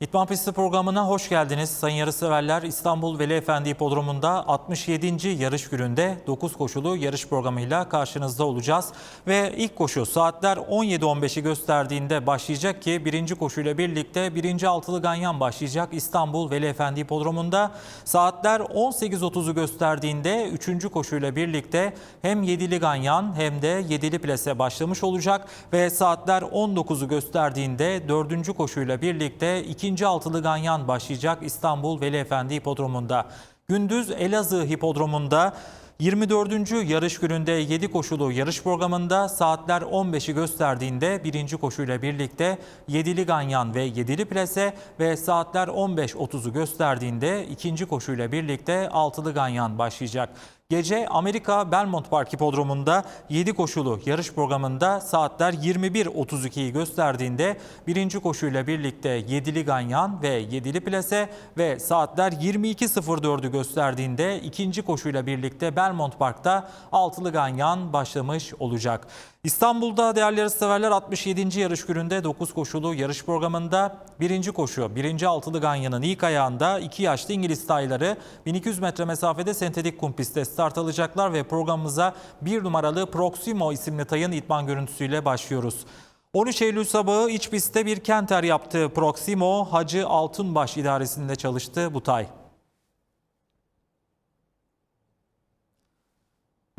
İtman Pisti programına hoş geldiniz. Sayın yarışseverler İstanbul Veli Efendi Hipodromu'nda 67. yarış gününde 9 koşulu yarış programıyla karşınızda olacağız. Ve ilk koşu saatler 17.15'i gösterdiğinde başlayacak ki birinci koşuyla birlikte birinci altılı ganyan başlayacak İstanbul Veli Efendi Hipodromu'nda. Saatler 18.30'u gösterdiğinde üçüncü koşuyla birlikte hem yedili ganyan hem de yedili plase başlamış olacak. Ve saatler 19'u gösterdiğinde dördüncü koşuyla birlikte ikinci altılı ganyan başlayacak İstanbul Veli Efendi Hipodromu'nda. Gündüz Elazığ Hipodromu'nda 24. yarış gününde 7 koşulu yarış programında saatler 15'i gösterdiğinde birinci koşuyla birlikte 7'li ganyan ve 7'li plase ve saatler 15.30'u gösterdiğinde ikinci koşuyla birlikte 6'lı ganyan başlayacak. Gece Amerika Belmont Park Hipodromu'nda 7 koşulu yarış programında saatler 21.32'yi gösterdiğinde birinci koşuyla birlikte 7'li ganyan ve 7'li plase ve saatler 22.04'ü gösterdiğinde ikinci koşuyla birlikte Belmont Park'ta 6'lı ganyan başlamış olacak. İstanbul'da değerli yarışseverler 67. yarış gününde 9 koşulu yarış programında birinci koşu, birinci altılı ganyanın ilk ayağında 2 yaşlı İngiliz tayları 1200 metre mesafede sentetik kum pistte start alacaklar ve programımıza bir numaralı Proximo isimli tayın itman görüntüsüyle başlıyoruz. 13 Eylül sabahı iç pistte bir kenter yaptığı Proximo Hacı Altunbaş idaresinde çalıştı bu tay.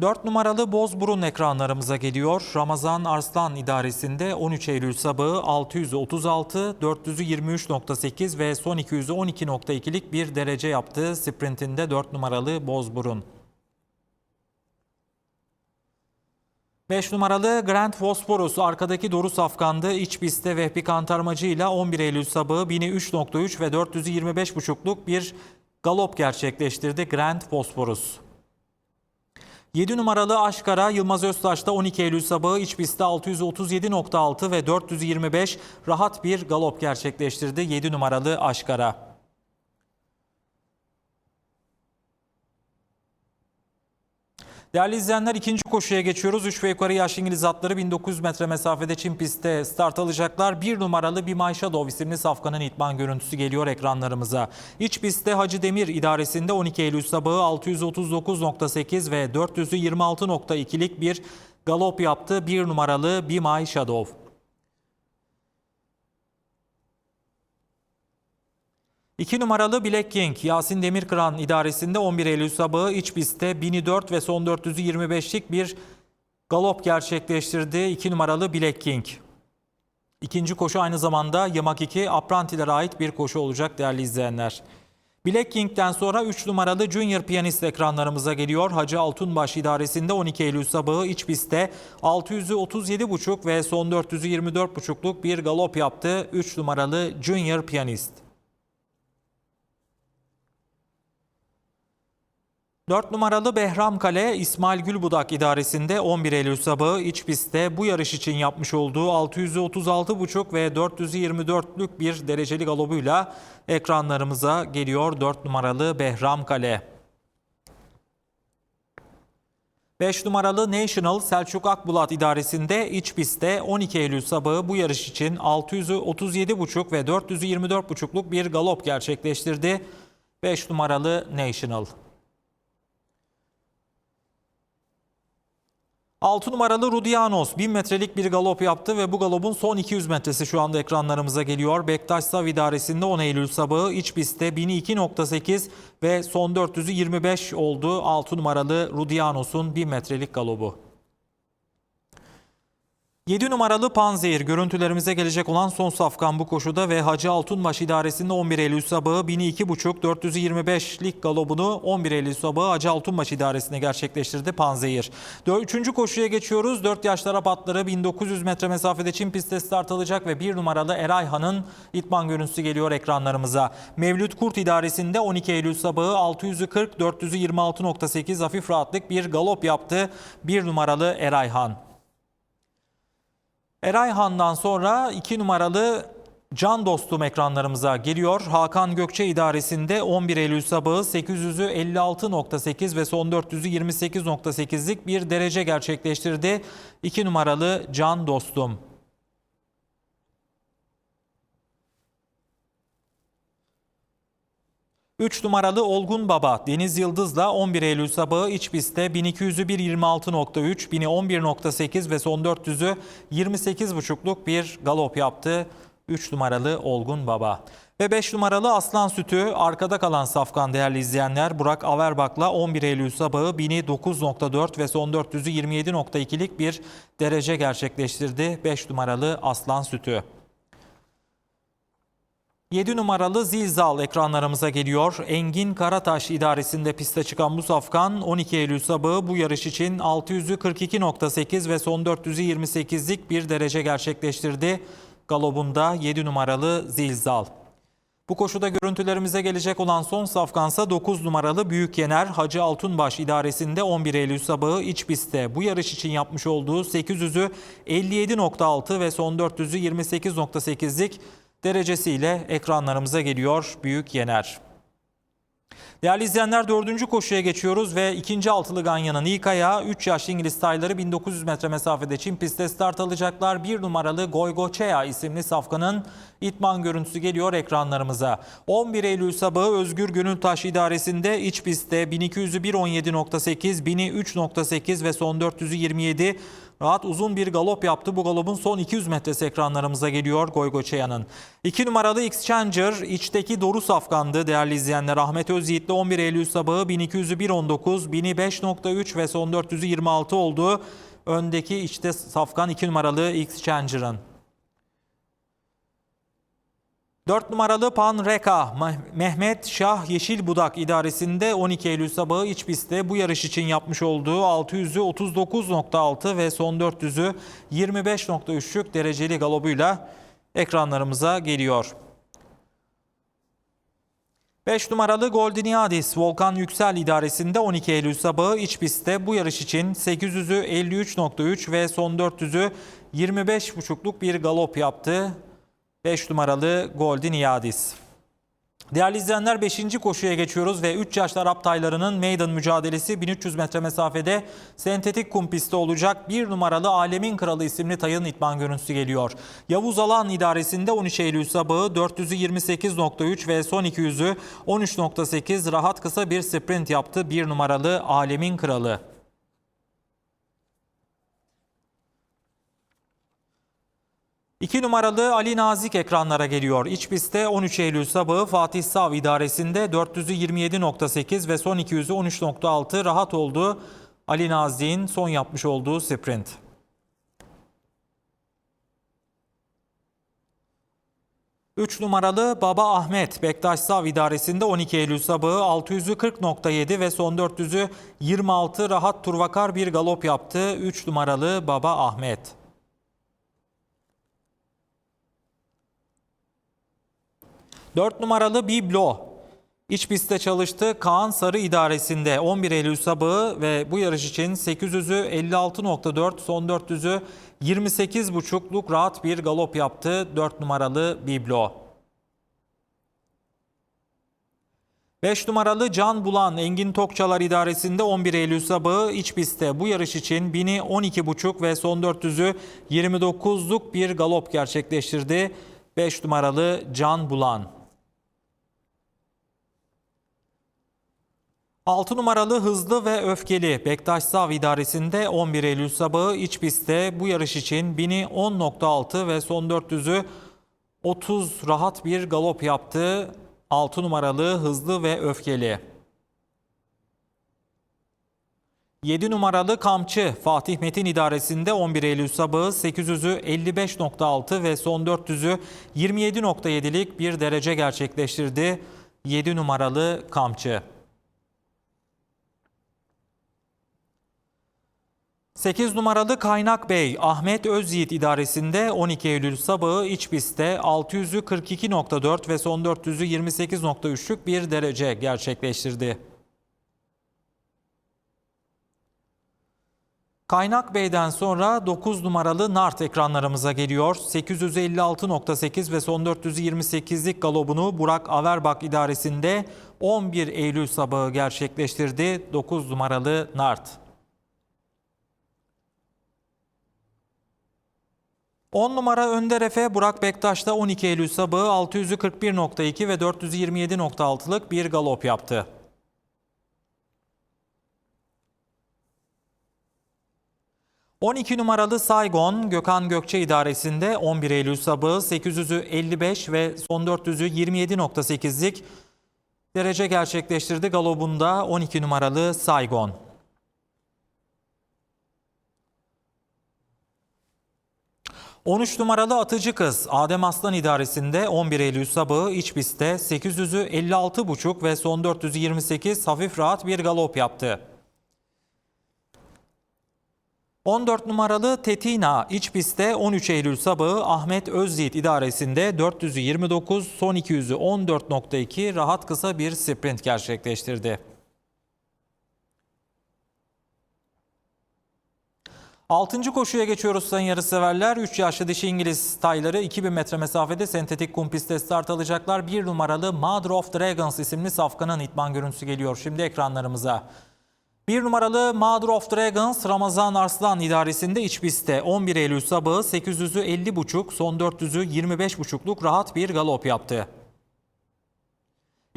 4 numaralı Bozburun ekranlarımıza geliyor. Ramazan Arslan idaresinde 13 Eylül sabahı 636, 423.8 ve son 212.2'lik bir derece yaptığı sprintinde 4 numaralı Bozburun. 5 numaralı Grand Bosporus arkadaki Doru Safkan'dı. İç pistte Vehbi Kantarmacı ile 11 Eylül sabahı 1003.3 ve 425.5'luk bir galop gerçekleştirdi Grand Bosporus. 7 numaralı Aşkara Yılmaz Öztaş'ta 12 Eylül sabahı iç pistte 637.6 ve 425 rahat bir galop gerçekleştirdi 7 numaralı Aşkara. Değerli izleyenler ikinci koşuya geçiyoruz. 3 ve yukarı yaş İngiliz atları 1900 metre mesafede Çin pistte start alacaklar. Bir numaralı Bimay Shadow isimli safkanın itman görüntüsü geliyor ekranlarımıza. İç pistte Hacı Demir idaresinde 12 Eylül sabahı 639.8 ve 426.2'lik bir galop yaptı. Bir numaralı Bimay Shadow. İki numaralı Black King Yasin Demirkıran idaresinde 11 Eylül sabahı iç pistte 1004 ve son 425'lik bir galop gerçekleştirdi. 2 numaralı Black King. İkinci koşu aynı zamanda Yamak 2 Aprantilere ait bir koşu olacak değerli izleyenler. Black King'den sonra 3 numaralı Junior Piyanist ekranlarımıza geliyor. Hacı Altunbaş idaresinde 12 Eylül sabahı iç pistte 637,5 ve son 424,5'luk bir galop yaptı. 3 numaralı Junior Piyanist. 4 numaralı Behram Kale İsmail Gülbudak idaresinde 11 Eylül sabahı iç pistte bu yarış için yapmış olduğu 636,5 ve 424'lük bir dereceli galobuyla ekranlarımıza geliyor 4 numaralı Behram Kale. 5 numaralı National Selçuk Akbulat idaresinde iç pistte 12 Eylül sabahı bu yarış için 637,5 ve 424,5'luk bir galop gerçekleştirdi. 5 numaralı National. 6 numaralı Rudianos 1000 metrelik bir galop yaptı ve bu galopun son 200 metresi şu anda ekranlarımıza geliyor. Bektaş Sav idaresinde 10 Eylül sabahı iç pistte 1002.8 ve son 425 oldu 6 numaralı Rudianos'un 1000 metrelik galobu. 7 numaralı Panzehir görüntülerimize gelecek olan son safkan bu koşuda ve Hacı Altunbaş idaresinde 11 Eylül sabahı 1002.5 425'lik galobunu 11 Eylül sabahı Hacı Altunbaş idaresinde gerçekleştirdi Panzehir. 3. koşuya geçiyoruz. 4 yaş Arap atları 1900 metre mesafede Çin pistte start alacak ve 1 numaralı Erayhan'ın itman görüntüsü geliyor ekranlarımıza. Mevlüt Kurt idaresinde 12 Eylül sabahı 640 426.8 hafif rahatlık bir galop yaptı. 1 numaralı Erayhan. Erayhan'dan sonra 2 numaralı Can Dostum ekranlarımıza geliyor. Hakan Gökçe idaresinde 11 Eylül sabahı 800'ü 56.8 ve son 400'ü 28.8'lik bir derece gerçekleştirdi. 2 numaralı Can Dostum. 3 numaralı Olgun Baba Deniz Yıldız'la 11 Eylül sabahı iç pistte 1200'ü 1.26.3, 1000'i 11.8 ve son 400'ü 28.5'luk bir galop yaptı. 3 numaralı Olgun Baba. Ve 5 numaralı Aslan Sütü arkada kalan safkan değerli izleyenler Burak Averbak'la 11 Eylül sabahı 1000'i 9.4 ve son 400'ü 27.2'lik bir derece gerçekleştirdi. 5 numaralı Aslan Sütü. 7 numaralı Zilzal ekranlarımıza geliyor. Engin Karataş idaresinde piste çıkan bu safkan 12 Eylül sabahı bu yarış için 600'ü 42.8 ve son 400'ü 28'lik bir derece gerçekleştirdi. Galobunda 7 numaralı Zilzal. Bu koşuda görüntülerimize gelecek olan son safkansa 9 numaralı Büyük Yener Hacı Altunbaş idaresinde 11 Eylül sabahı iç pistte bu yarış için yapmış olduğu 800'ü 57.6 ve son 400'ü 28.8'lik derecesiyle ekranlarımıza geliyor Büyük Yener. Değerli izleyenler dördüncü koşuya geçiyoruz ve ikinci altılı Ganya'nın ilk ayağı 3 yaşlı İngiliz tayları 1900 metre mesafede Çin pistte start alacaklar. Bir numaralı Goygoçea isimli safkanın itman görüntüsü geliyor ekranlarımıza. 11 Eylül sabahı Özgür Gönültaş idaresinde iç pistte 1200'ü 1.17.8, 1000'i 3.8 ve son 400'ü 27 Rahat uzun bir galop yaptı. Bu galopun son 200 metresi ekranlarımıza geliyor Goygoçeya'nın. 2 numaralı Xchanger içteki Doru Safkan'dı değerli izleyenler. Ahmet Özyiğit'le 11 Eylül sabahı 1200'ü 1.19, 1000'i 5.3 ve son 400'ü 26 oldu. Öndeki içte Safkan 2 numaralı Xchanger'ın. 4 numaralı Pan Reka Mehmet Şah Yeşil Budak idaresinde 12 Eylül sabahı iç pistte bu yarış için yapmış olduğu 600'ü 39.6 ve son 400'ü 25.3'lük dereceli galobuyla ekranlarımıza geliyor. 5 numaralı Goldiniadis Volkan Yüksel idaresinde 12 Eylül sabahı iç pistte bu yarış için 800'ü 53.3 ve son 400'ü 25.5'luk bir galop yaptı. 5 numaralı Golden Iadis. Değerli izleyenler 5. koşuya geçiyoruz ve 3 yaşlı Arap taylarının meydan mücadelesi 1300 metre mesafede sentetik kum pistte olacak. 1 numaralı Alemin Kralı isimli tayın itman görüntüsü geliyor. Yavuz Alan idaresinde 13 Eylül sabahı 400'ü 28.3 ve son 200'ü 13.8 rahat kısa bir sprint yaptı. 1 numaralı Alemin Kralı. 2 numaralı Ali Nazik ekranlara geliyor. İç pistte 13 Eylül sabahı Fatih Sav idaresinde 400'ü 27.8 ve son 200'ü 13.6 rahat oldu. Ali Nazik'in son yapmış olduğu sprint. Üç numaralı Baba Ahmet Bektaş Sav idaresinde 12 Eylül sabahı 600'ü 40.7 ve son 400'ü 26 rahat turvakar bir galop yaptı. 3 numaralı Baba Ahmet. 4 numaralı Biblo iç pistte çalıştı. Kaan Sarı idaresinde 11 Eylül sabahı ve bu yarış için 800'ü 56.4 son 400'ü 28.5'luk rahat bir galop yaptı 4 numaralı Biblo. 5 numaralı Can Bulan Engin Tokçalar idaresinde 11 Eylül sabahı iç pistte bu yarış için 1000'i 12.5 ve son 400'ü 29'luk bir galop gerçekleştirdi. 5 numaralı Can Bulan. 6 numaralı hızlı ve öfkeli Bektaş Sav idaresinde 11 Eylül sabahı iç pistte bu yarış için 1000'i 10.6 ve son 400'ü 30 rahat bir galop yaptı. 6 numaralı hızlı ve öfkeli. 7 numaralı Kamçı Fatih Metin idaresinde 11 Eylül sabahı 800'ü 55.6 ve son 400'ü 27.7'lik bir derece gerçekleştirdi. 7 numaralı Kamçı. 8 numaralı Kaynak Bey Ahmet Özyiğit idaresinde 12 Eylül sabahı iç pistte 600'ü 42.4 ve son 400'ü 28.3'lük bir derece gerçekleştirdi. Kaynak Bey'den sonra 9 numaralı Nart ekranlarımıza geliyor. 856.8 ve son 428'lik galobunu Burak Averbak idaresinde 11 Eylül sabahı gerçekleştirdi. 9 numaralı Nart. 10 numara Önder Efe Burak Bektaş'ta 12 Eylül sabahı 641.2 ve 427.6'lık bir galop yaptı. ...12 numaralı Saigon Gökhan Gökçe idaresinde 11 Eylül sabahı 800'ü 55 ve son 400'ü 27.8'lik derece gerçekleştirdi. Galobunda 12 numaralı Saigon. 13 numaralı atıcı kız Adem Aslan idaresinde 11 Eylül sabahı iç pistte 800'ü 56,5 ve son 428 hafif rahat bir galop yaptı. 14 numaralı Tetina iç pistte 13 Eylül sabahı Ahmet Özyiğit idaresinde 429 son 200'ü 14.2 rahat kısa bir sprint gerçekleştirdi. Altıncı koşuya geçiyoruz sayın yarışseverler. 3 yaşlı dişi İngiliz tayları 2000 metre mesafede sentetik kum pistte start alacaklar. Bir numaralı Mother of Dragons isimli safkanın itman görüntüsü geliyor şimdi ekranlarımıza. Bir numaralı Mother of Dragons Ramazan Arslan idaresinde iç pistte 11 Eylül sabahı 800'ü 50.5 son 400'ü 25.5'luk rahat bir galop yaptı.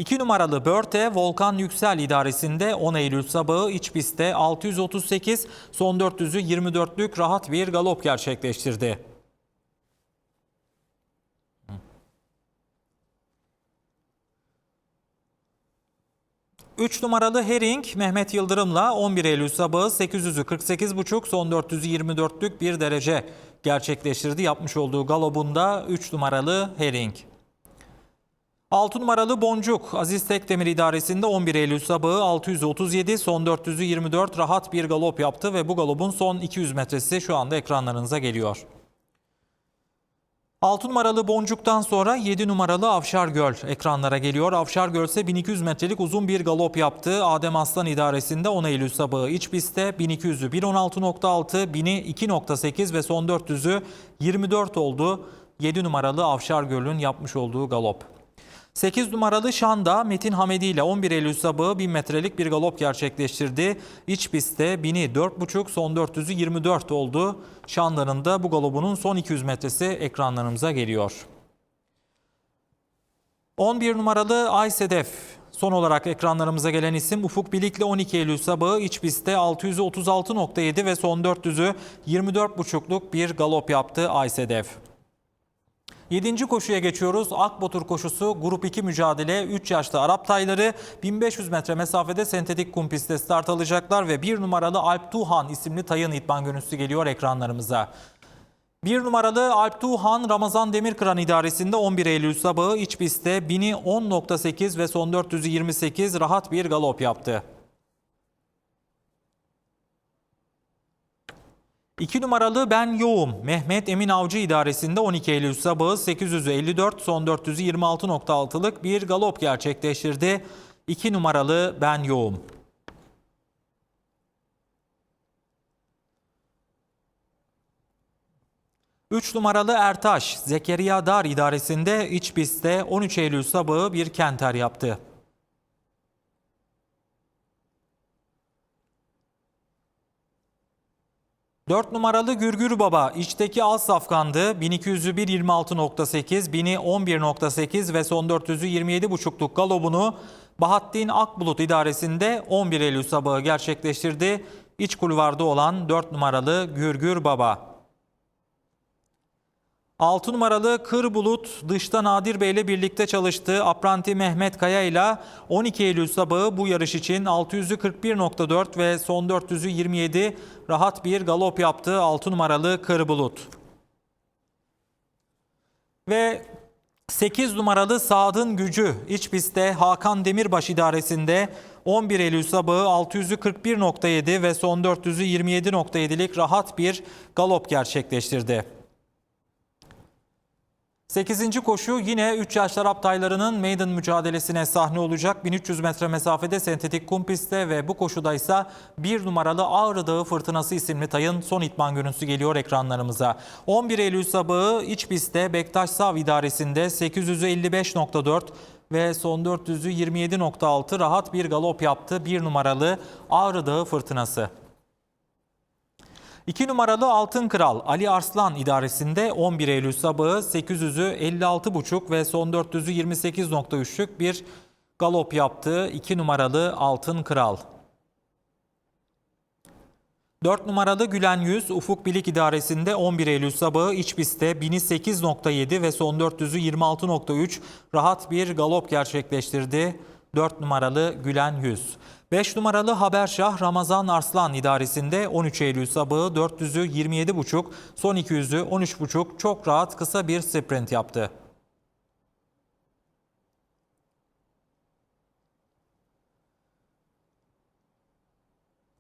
2 numaralı Börte Volkan Yüksel idaresinde 10 Eylül sabahı iç pistte 638 son 400'ü 24'lük rahat bir galop gerçekleştirdi. Üç numaralı Hering Mehmet Yıldırım'la 11 Eylül sabahı 800'ü 48,5 son 400'ü 24'lük bir derece gerçekleştirdi. Yapmış olduğu galobunda 3 numaralı Hering. 6 numaralı Boncuk Aziz Tekdemir idaresinde 11 Eylül sabahı 637 son 400'ü 24 rahat bir galop yaptı ve bu galopun son 200 metresi şu anda ekranlarınıza geliyor. 6 numaralı Boncuk'tan sonra 7 numaralı Avşar Göl ekranlara geliyor. Avşar Göl ise 1200 metrelik uzun bir galop yaptı. Adem Aslan idaresinde 10 Eylül sabahı iç pistte 1200'ü 1.16.6, 1000'i 2.8 ve son 400'ü 24 oldu. 7 numaralı Avşar Göl'ün yapmış olduğu galop. 8 numaralı Şanda Metin Hamedi ile 11 Eylül sabahı 1000 metrelik bir galop gerçekleştirdi. İç pistte 1000'i 4.5 son 400'ü 24 oldu. Şanda'nın da bu galobunun son 200 metresi ekranlarımıza geliyor. 11 numaralı Aysedef Son olarak ekranlarımıza gelen isim Ufuk Bilik'le 12 Eylül sabahı iç pistte 636.7 ve son 400'ü 24.5'luk bir galop yaptı Aysedef. 7. koşuya geçiyoruz. Akbotur koşusu grup 2 mücadele 3 yaşlı Arap tayları 1500 metre mesafede sentetik kum pistte start alacaklar ve 1 numaralı Alp Tuhan isimli tayın itman görüntüsü geliyor ekranlarımıza. 1 numaralı Alp Tuhan Ramazan Demirkıran idaresinde 11 Eylül sabahı iç pistte 1000'i 10.8 ve son 428 rahat bir galop yaptı. 2 numaralı Ben Yoğum Mehmet Emin Avcı idaresinde 12 Eylül sabahı 854 son 426.6'lık bir galop gerçekleştirdi. 2 numaralı Ben Yoğum. Üç numaralı Ertaş, Zekeriya Dar idaresinde iç pistte 13 Eylül sabahı bir kenter yaptı. 4 numaralı Gürgür Baba içteki az safkandı. 1200'ü 1.26.8, 1000'i 11.8 ve son 400'ü 27.5'luk galobunu Bahattin Akbulut idaresinde 11 Eylül sabahı gerçekleştirdi. İç kulvarda olan 4 numaralı Gürgür Baba. 6 numaralı Kır Bulut dışta Nadir Bey ile birlikte çalıştı. Apranti Mehmet Kaya ile 12 Eylül sabahı bu yarış için 600'ü 41.4 ve son 400'ü 27 rahat bir galop yaptı 6 numaralı Kır Bulut. Ve 8 numaralı Saad'ın gücü iç pistte Hakan Demirbaş idaresinde 11 Eylül sabahı 600'ü 41.7 ve son 400'ü 27.7'lik rahat bir galop gerçekleştirdi. 8. koşu yine 3 yaş Arap taylarının maiden mücadelesine sahne olacak. 1300 metre mesafede sentetik kum pistte ve bu koşuda ise 1 numaralı Ağrı Dağı Fırtınası isimli tayın son itman görüntüsü geliyor ekranlarımıza. 11 Eylül sabahı iç pistte Bektaş Sav idaresinde 855.4 ve son 400'ü 27.6 rahat bir galop yaptı. 1 numaralı Ağrı Dağı Fırtınası. 2 numaralı Altın Kral Ali Arslan idaresinde 11 Eylül sabahı 800'ü 56,5 ve son 400'ü 28.3'lük bir galop yaptı. 2 numaralı Altın Kral. 4 numaralı Gülen Yüz Ufuk Bilik İdaresi'nde 11 Eylül sabahı iç pistte 1000'i 8.7 ve son 400'ü 26.3 rahat bir galop gerçekleştirdi. 4 numaralı Gülen Yüz. 5 numaralı Haberşah Ramazan Arslan idaresinde 13 Eylül sabahı 400'ü 27.5, son 200'ü 13.5 çok rahat kısa bir sprint yaptı.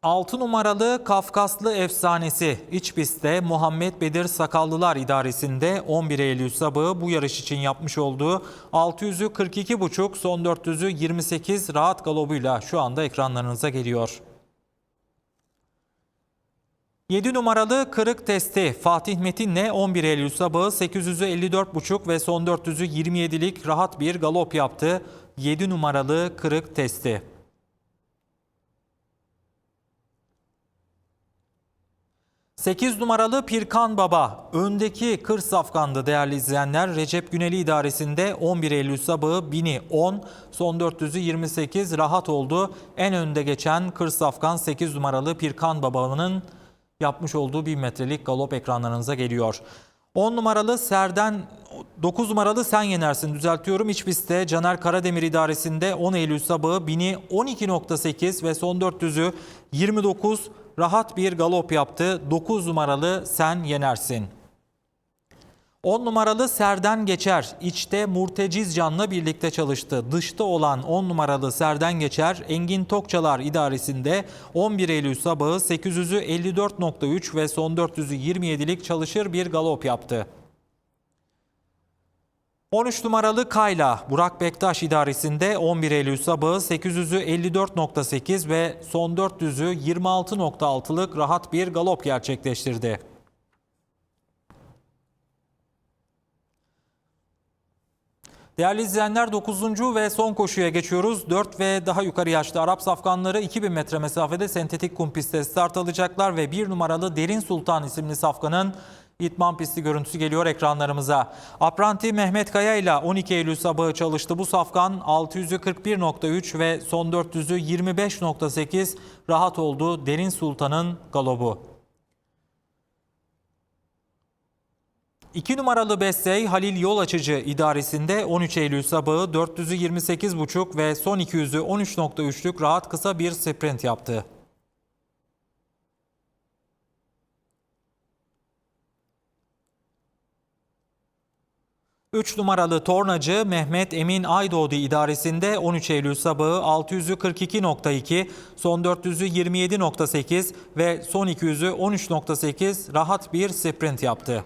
6 numaralı Kafkaslı efsanesi iç pistte Muhammed Bedir Sakallılar idaresinde 11 Eylül sabahı bu yarış için yapmış olduğu 600'ü 42,5 son 400'ü 28 rahat galobuyla şu anda ekranlarınıza geliyor. 7 numaralı kırık testi Fatih Metin'le 11 Eylül sabahı 800'ü 54,5 ve son 400'ü 27'lik rahat bir galop yaptı. 7 numaralı kırık testi. 8 numaralı Pirkan Baba öndeki kır safkandı değerli izleyenler. Recep Güneli idaresinde 11 Eylül sabahı 1000'i 10, son 400'ü 28 rahat oldu. En önde geçen kır safkan 8 numaralı Pirkan Baba'nın yapmış olduğu 1000 metrelik galop ekranlarınıza geliyor. 10 numaralı Serden 9 numaralı Sen Yenersin düzeltiyorum. İç pistte Caner Karademir idaresinde 10 Eylül sabahı 1000'i 12.8 ve son 400'ü 29 rahat bir galop yaptı. 9 numaralı Sen Yenersin. 10 numaralı Serden Geçer içte Murteciz Can'la birlikte çalıştı. Dışta olan 10 numaralı Serden Geçer Engin Tokçalar idaresinde 11 Eylül sabahı 800'ü 54.3 ve son 400'ü 27'lik çalışır bir galop yaptı. 13 numaralı Kayla Burak Bektaş idaresinde 11 Eylül sabahı 800'ü 54.8 ve son 400'ü 26.6'lık rahat bir galop gerçekleştirdi. Değerli izleyenler 9. ve son koşuya geçiyoruz. 4 ve daha yukarı yaşlı Arap safkanları 2000 metre mesafede sentetik kum pistte start alacaklar ve 1 numaralı Derin Sultan isimli safkanın İtman pisti görüntüsü geliyor ekranlarımıza. Apranti Mehmet Kaya ile 12 Eylül sabahı çalıştı. Bu safkan 600'ü 41.3 ve son 400'ü 25.8 rahat oldu. Derin Sultan'ın galobu. 2 numaralı Bessey Halil Yol Açıcı idaresinde 13 Eylül sabahı 400'ü 28.5 ve son 200'ü 13.3'lük rahat kısa bir sprint yaptı. 3 numaralı tornacı Mehmet Emin Aydoğdu idaresinde 13 Eylül sabahı 600'ü 42.2, son 400'ü 27.8 ve son 200'ü 13.8 rahat bir sprint yaptı.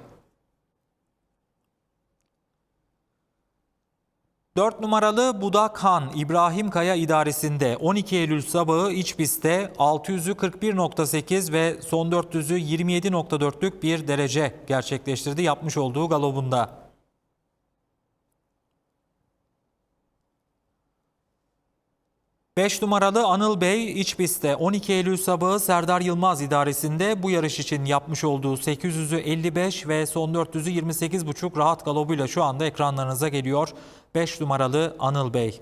4 numaralı Budak Han İbrahim Kaya idaresinde 12 Eylül sabahı iç pistte 600'ü 41.8 ve son 400'ü 27.4'lük bir derece gerçekleştirdi yapmış olduğu galobunda. 5 numaralı Anıl Bey iç pistte 12 Eylül sabahı Serdar Yılmaz idaresinde bu yarış için yapmış olduğu 800'ü 55 ve son 400'ü 28,5 rahat galobuyla şu anda ekranlarınıza geliyor. 5 numaralı Anıl Bey.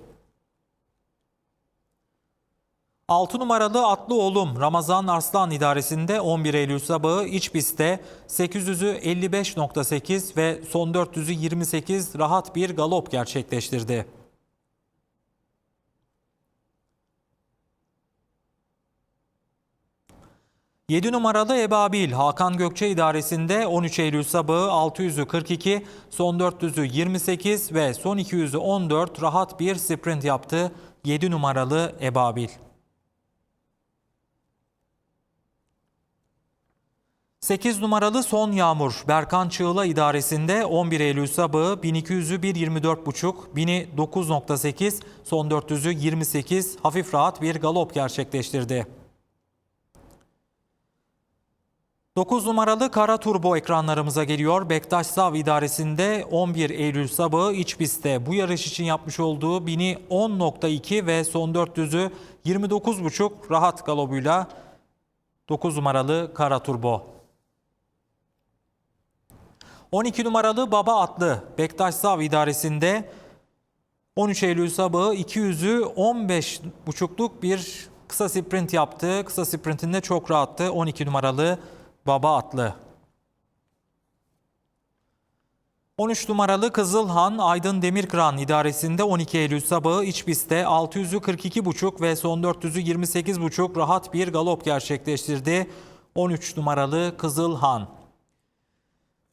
6 numaralı Atlı Oğlum Ramazan Arslan idaresinde 11 Eylül sabahı iç pistte 800'ü 55.8 ve son 400'ü 28 rahat bir galop gerçekleştirdi. 7 numaralı Ebabil Hakan Gökçe idaresinde 13 Eylül sabahı 600'ü 42, son 400'ü 28 ve son 200'ü 14 rahat bir sprint yaptı 7 numaralı Ebabil. 8 numaralı Son Yağmur Berkan Çığla idaresinde 11 Eylül sabahı 1200'ü 1.24.5, 1000'i 9.8, son 400'ü 28 hafif rahat bir galop gerçekleştirdi. 9 numaralı Kara Turbo ekranlarımıza geliyor. Bektaş Sav idaresinde 11 Eylül sabahı iç pistte bu yarış için yapmış olduğu 1000'i 10.2 ve son 400'ü 29.5 rahat galobuyla 9 numaralı Kara Turbo. 12 numaralı Baba atlı Bektaş Sav idaresinde 13 Eylül sabahı 200'ü 15.5'luk bir kısa sprint yaptı. Kısa sprintinde çok rahattı 12 numaralı Baba atlı. 13 numaralı Kızılhan Aydın Demirkıran idaresinde 12 Eylül sabahı iç pistte 600'ü 42,5 ve son 400'ü 28,5 rahat bir galop gerçekleştirdi. 13 numaralı Kızılhan.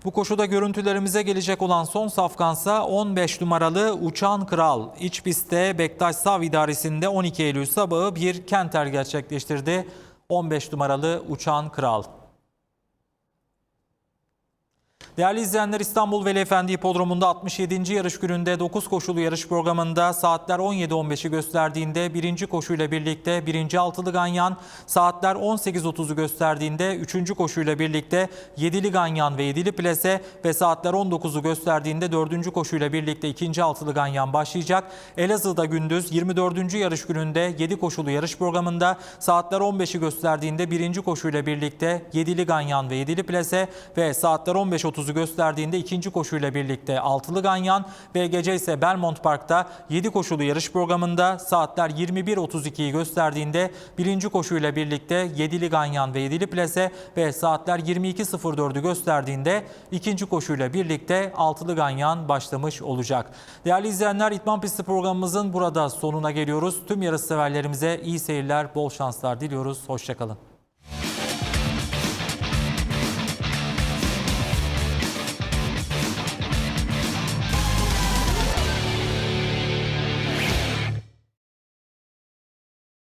Bu koşuda görüntülerimize gelecek olan son safkansa 15 numaralı Uçan Kral. İç pistte Bektaş Sav idaresinde 12 Eylül sabahı bir kenter gerçekleştirdi. 15 numaralı Uçan Kral. Değerli izleyenler İstanbul Veli Efendi Hipodromu'nda 67. yarış gününde 9 koşulu yarış programında saatler 17.15'i gösterdiğinde birinci koşuyla birlikte birinci altılı ganyan, saatler 18.30'u gösterdiğinde üçüncü koşuyla birlikte yedili ganyan ve yedili plase ve saatler 19'u gösterdiğinde dördüncü koşuyla birlikte ikinci altılı ganyan başlayacak. Elazığ'da gündüz 24. yarış gününde 7 koşulu yarış programında saatler 15'i gösterdiğinde birinci koşuyla birlikte yedili ganyan ve yedili plase ve saatler 15.30'u gösterdiğinde ikinci koşuyla birlikte altılı ganyan ve gece ise Belmont Park'ta 7 koşulu yarış programında saatler 21.32'yi gösterdiğinde birinci koşuyla birlikte yedili ganyan ve yedili plase ve saatler 22.04'ü gösterdiğinde ikinci koşuyla birlikte altılı ganyan başlamış olacak. Değerli izleyenler İtman Pisti programımızın burada sonuna geliyoruz. Tüm yarış severlerimize iyi seyirler, bol şanslar diliyoruz. Hoşçakalın.